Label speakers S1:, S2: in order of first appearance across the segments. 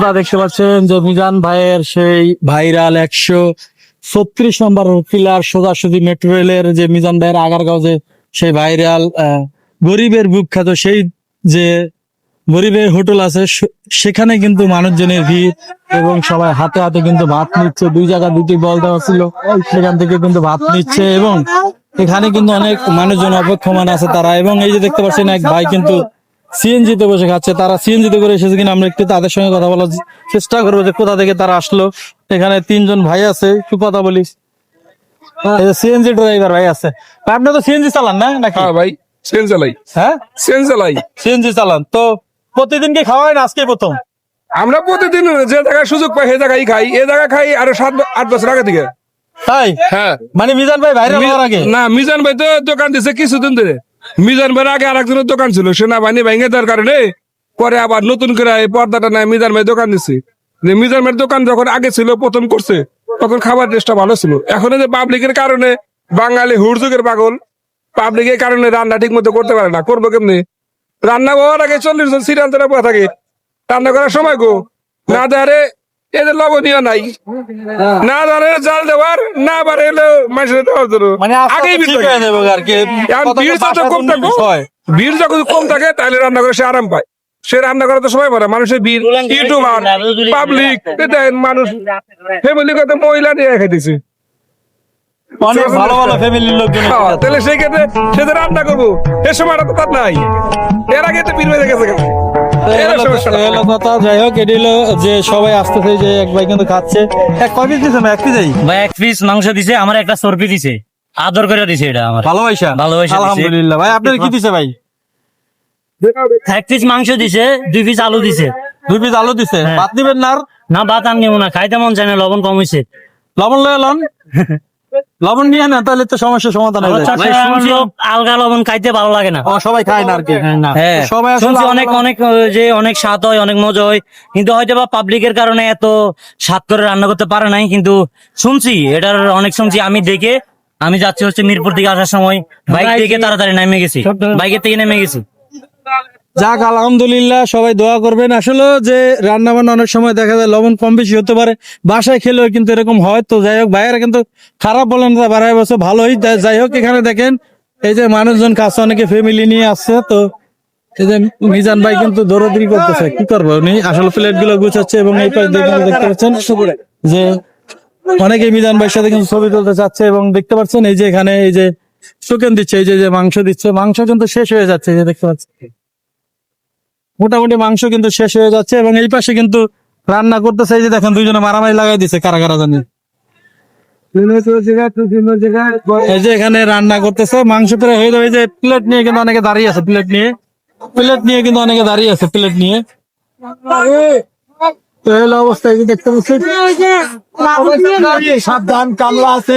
S1: আপনারা দেখতে পাচ্ছেন যে মিজান ভাইয়ের সেই ভাইরাল একশো ছত্রিশ নম্বর পিলার সোজাসুজি মেট্রো রেলের যে মিজান ভাইয়ের আগারগাঁও যে সেই ভাইরাল গরিবের বুক খ্যাত সেই যে গরিবের হোটেল আছে সেখানে কিন্তু মানুষজনের ভিড় এবং সবাই হাতে হাতে কিন্তু ভাত নিচ্ছে। দুই জায়গা দুটি বল দেওয়া ছিল, সেখান থেকে কিন্তু ভাত নিচ্ছে এবং এখানে কিন্তু অনেক মানুষজন অপেক্ষমান আছে তারা এবং এই যে দেখতে পাচ্ছেন এক ভাই কিন্তু সিএনজি তে বসে খাচ্ছে তারা সিএনজি তে করে এসেছে কিনা আমরা একটু তাদের সঙ্গে কথা বলার চেষ্টা করব যে কোথা থেকে তারা আসলো। এখানে তিনজন ভাই আছে একটু কথা বলিস। সিএনজি ড্রাইভার ভাই আছে। আপনি তো সিএনজি চালান না নাকি?
S2: হ্যাঁ ভাই সেন চালাই।
S1: হ্যাঁ?
S2: সেন চালাই।
S1: সিএনজি চালান। তো প্রতিদিন কি খাওয়া হয় না আজকে প্রথম?
S2: আমরা প্রতিদিন যে জায়গায় সুযোগ পাই সে জায়গায় খাই। এ জায়গায় খাই আরও সাত আট বছর আগে থেকে।
S1: তাই?
S2: হ্যাঁ।
S1: মানে মিজান ভাই ভাইরাল হওয়ার আগে?
S2: না মিজান ভাই তো দোকান দিছে কিছুদিন ধরে। মিজান ভাইয়ের আগে আরেকজনের দোকান ছিল, সেনাবাহিনী ভেঙে দেওয়ার কারণে পরে আবার নতুন করে এই পর্দাটা নাই, মিজান ভাই দোকান দিছে। যে মিজান ভাইয়ের দোকান যখন আগে ছিল, প্রথম করছে, তখন খাবার টেস্টটা ভালো ছিল। এখন যে পাবলিকের কারণে বাঙালি হুড়যুগের পাগল পাবলিকের কারণে রান্না ঠিক মতো করতে পারে না। করব কেমনি? রান্না হওয়ার আগে চল্লিশ জন সিরিয়াল বসে থাকে। রান্না করার সময় গো, না এদের লবণীয় নাই। না দাঁড়ে জাল দেওয়ার না বারে এলো মানুষের দেওয়ার জন্য।
S1: মানে
S2: আগেই ভিড়।
S1: হয়ে
S2: যত কম থাকবে ভিড় যখন কম থাকে তাহলে রান্না করে সে আরাম পায়। সে রান্না তো পারে মানুষের ভিড় ইউটিউবার পাবলিক মানুষ ফ্যামিলি কত মহিলা নিয়ে খাইতেছে।
S1: অনেক ভালো ভালো ফ্যামিলির লোকজন এসে
S2: হ্যাঁ,
S1: যাচ্ছে।
S2: তাহলে সেই ক্ষেত্রে সে তো রান্না করব। এ সময়টা তো তার নাই। এর আগে তো ভিড় বেঁধে গেছে।
S1: তো এই হলো-
S2: সমস্যা
S1: এই হলো কথা যাই হোক এটি হলো যে সবাই আসতেছে যে এক ভাই কিন্তু খাচ্ছে। এক কয় পিস দিচ্ছে না এক পিস
S3: ভাই এক পিস মাংস দিছে আমার একটা সরপি দিছে। আদর করে দিছে এটা আমার।
S1: ভালোবাসা?
S3: ভালোবাসা
S1: আলহামদুলিল্লাহ। ভাই আপনার কি দিছে ভাই?
S3: এক পিস মাংস দিছে দুই পিস আলু দিছে।
S1: দুই পিস আলু দিছে?
S3: হ্যাঁ।
S1: ভাত না
S3: না ভাত নেব না খাইতে মন চায় না লবণ কম
S1: লবণ লয়ে লন। লবণ নিয়ে না তাহলে তো সমস্যার সমাধান হয়ে যায়।
S3: শুনছি আলগা লবণ খাইতে ভালো লাগে না।
S1: সবাই খায় না আর কি।
S3: হ্যাঁ
S1: সবাই
S3: শুনছি অনেক অনেক যে অনেক স্বাদ হয় অনেক মজা হয়। কিন্তু হয়তো বা পাবলিকের কারণে এত স্বাদ করে রান্না করতে পারে নাই। কিন্তু শুনছি এটার অনেক শুনছি আমি দেখে আমি যাচ্ছি হচ্ছে মিরপুর থেকে আসার সময়। বাইক থেকে তাড়াতাড়ি নেমে গেছি। বাইকের থেকে নেমে গেছি।
S1: যাক, আলহামদুলিল্লাহ, সবাই দোয়া করবেন। আসলে যে রান্না বান্না অনেক সময় দেখা যায় লবণ কম বেশি হতে পারে, বাসায় খেলেও কিন্তু এরকম হয়। তো যাই হোক, ভাইয়েরা কিন্তু খারাপ বলেন বাড়াই বছর ভালোই। যাই হোক, এখানে দেখেন, এই যে মানুষজন কাছে অনেকে ফ্যামিলি নিয়ে আসছে, তো এই যে মিজান ভাই কিন্তু দৌড়াদৌড়ি করতেছে। কি করব উনি? আসলে প্লেটগুলো গুছাচ্ছে এবং এই পাশ দেখতে পাচ্ছেন যে অনেকে মিজান ভাইয়ের সাথে কিন্তু ছবি তুলতে চাচ্ছে এবং দেখতে পাচ্ছেন, এই যে এখানে এই যে চিকেন দিচ্ছে, এই যে মাংস দিচ্ছে। মাংস কিন্তু শেষ হয়ে যাচ্ছে যে দেখতে পাচ্ছেন। মোটামুটি মাংস কিন্তু শেষ হয়ে যাচ্ছে এবং এই পাশে কিন্তু রান্না করতেছে, এই যে দেখেন দুইজনে মারামারি লাগাই দিছে, কারা কারা জানি। রান্না করতেছে হয়ে যে প্লেট নিয়ে কিন্তু অনেকে দাঁড়িয়ে আছে প্লেট নিয়ে। প্লেট নিয়ে কিন্তু অনেকে দাঁড়িয়ে আছে প্লেট নিয়ে। দেখতে আছে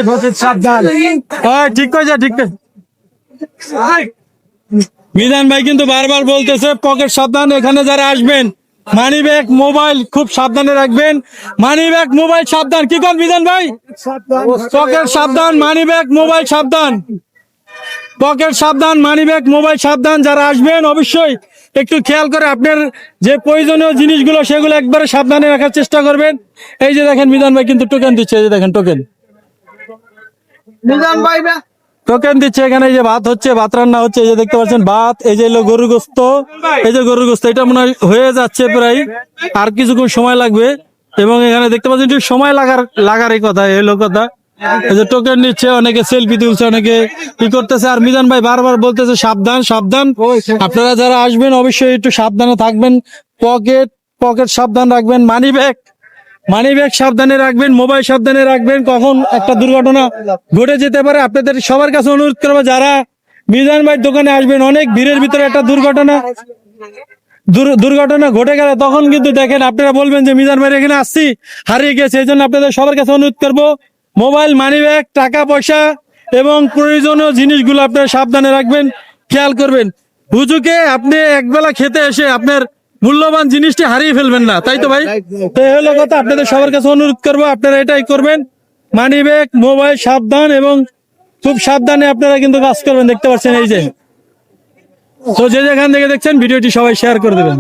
S1: ঠিক ঠিক। মিজান ভাই কিন্তু বারবার বলতেছে পকেট সাবধান, এখানে যারা আসবেন মানি ব্যাগ মোবাইল খুব সাবধানে রাখবেন। মানি ব্যাগ মোবাইল সাবধান। কি কর মিজান ভাই? পকেট সাবধান মানি ব্যাগ মোবাইল সাবধান। পকেট সাবধান মানি ব্যাগ মোবাইল সাবধান। যারা আসবেন, অবশ্যই একটু খেয়াল করে আপনার যে প্রয়োজনীয় জিনিসগুলো, সেগুলো একবারে সাবধানে রাখার চেষ্টা করবেন। এই যে দেখেন মিজান ভাই কিন্তু টোকেন দিচ্ছে, এই যে দেখেন টোকেন টোকেন দিচ্ছে এখানে, এই যে ভাত হচ্ছে, ভাত রান্না হচ্ছে, এই যে দেখতে পাচ্ছেন, ভাত, এই যে গরু গোস্ত, এই যে গরু গোস্ত, এটা মনে হয় যাচ্ছে প্রায়, আর কিছুক্ষণ সময় লাগবে, এবং এখানে দেখতে পাচ্ছেন একটু সময় লাগার লাগার এই কথা, এই হলো কথা। এই যে টোকেন নিচ্ছে, অনেকে সেলফি তুলছে, অনেকে কি করতেছে, আর মিজান ভাই বারবার বলতেছে, সাবধান সাবধান। আপনারা যারা আসবেন, অবশ্যই একটু সাবধানে থাকবেন, পকেট পকেট সাবধান রাখবেন মানি ব্যাগ মানি ব্যাগ সাবধানে রাখবেন, মোবাইল সাবধানে রাখবেন, কখন একটা দুর্ঘটনা ঘটে যেতে পারে, আপনাদের সবার কাছে অনুরোধ করব, যারা মিজান ভাই দোকানে আসবেন, অনেক ভিড়ের ভিতরে একটা দুর্ঘটনা দুর্ঘটনা ঘটে গেলে তখন কিন্তু দেখেন, আপনারা বলবেন যে মিজান ভাই এখানে আসছি, হারিয়ে গেছে, এই জন্য আপনাদের সবার কাছে অনুরোধ করব, মোবাইল, মানি ব্যাগ, টাকা, পয়সা এবং প্রয়োজনীয় জিনিসগুলো আপনারা সাবধানে রাখবেন, খেয়াল করবেন। হুজুকে আপনি একবেলা খেতে এসে আপনার মূল্যবান জিনিসটি হারিয়ে ফেলবেন না। তাই তো ভাই? তো। এই হলো কথা আপনাদের সবার কাছে অনুরোধ করব আপনারা এটাই করবেন। মানি ব্যাগ মোবাইল সাবধান এবং খুব সাবধানে আপনারা কিন্তু কাজ করবেন দেখতে পাচ্ছেন এই যে। তো যে যেখান থেকে দেখছেন ভিডিওটি সবাই শেয়ার করে দেবেন।